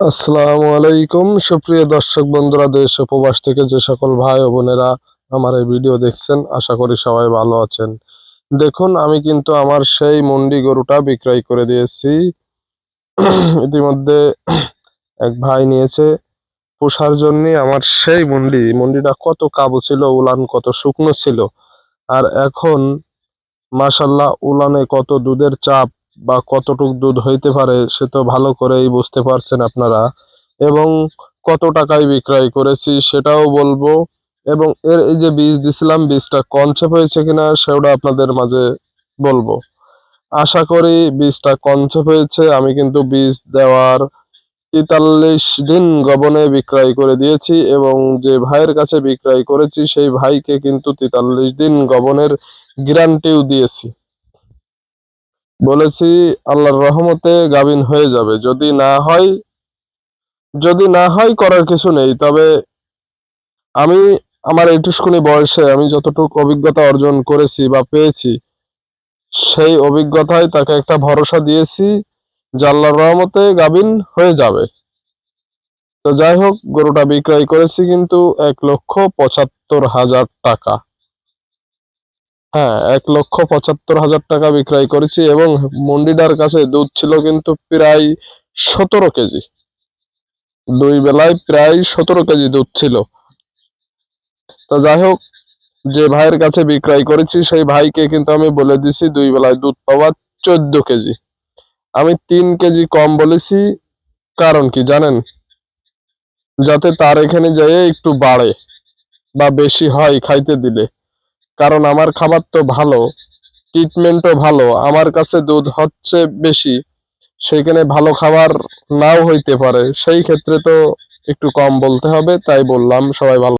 আসসালামু আলাইকুম। সুপ্রিয় দর্শক বন্ধুরা, দেশ ও প্রবাস থেকে যে সকল ভাই ও বোনেরা আমার এই ভিডিও দেখছেন, আশা করি সবাই ভালো আছেন। দেখুন, আমি কিন্তু আমার সেই মন্ডি গরুটা বিক্রয় করে দিয়েছি। ইতিমধ্যে এক ভাই নিয়েছে। পোষার জন্য আমার সেই মন্ডি মন্ডিটা কত কাবু ছিল, উলান কত শুকনো ছিল। আর এখন মাশাল্লাহ উলানে কত দুধের চাপ বা কতটুক দুধ হইতে পারে সে তো ভালো করেই বুঝতে পারছেন আপনারা। এবং কত টাকায় বিক্রয় করেছি সেটাও বলব। এবং এর এই যে বীজ দিছিলাম, বীজটা কনসেপ্ট হয়েছে কিনা সেটা আপনাদের মাঝে বলব। আশা করি বীজটা কনসেপ্ট হয়েছে। আমি কিন্তু বীজ দেওয়ার তেতাল্লিশ দিন গবনে বিক্রয় করে দিয়েছি এবং যে ভাইয়ের কাছে বিক্রয় করেছি, সেই ভাইকে কিন্তু তেতাল্লিশ দিন গবনের গ্যারান্টিও দিয়েছি। বলেছি, আল্লাহর রহমতে গাবিন হয়ে যাবে। যদি না হয়, যদি না হয় করার কিছু নেই। তবে আমি, আমার এইটুকুনি বয়সে আমি যতটুকু অভিজ্ঞতা অর্জন করেছি বা পেয়েছি, সেই অভিজ্ঞতায় তাকে একটা ভরসা দিয়েছি যে আল্লাহর রহমতে গাবিন হয়ে যাবে। তো যাই হোক, গরুটা বিক্রয় করেছি কিন্তু এক লক্ষ পঁচাত্তর হাজার টাকা। হ্যাঁ এক লক্ষ পঁচাত্তর হাজার টাকা বিক্রয় করেছি এবং মন্ডিডার কাছে দুধ ছিল কিন্তু প্রায় সতেরো কেজি। দুই বেলায় প্রায় সতেরো কেজি দুধ ছিল। তো যাই হোক, যে ভাইয়ের কাছে বিক্রয় করেছি, সেই ভাইকে কিন্তু আমি বলে দিছি, দুই বেলায় দুধ পাওয়া চোদ্দ কেজি। আমি তিন কেজি কম বলেছি, কারণ কি জানেন? যাতে তার এখানে যেয়ে একটু বাড়ে বা বেশি হয় খাইতে দিলে। কারণ আমার খাবার তো ভালো ট্রিটমেন্টও ভালো, আমার কাছে দুধ হচ্ছে বেশি, সেখানে ভালো খাবার নাও হইতে পারে। সেই ক্ষেত্রে তো একটু কম বলতে হবে, তাই বললাম, সবাই ভালো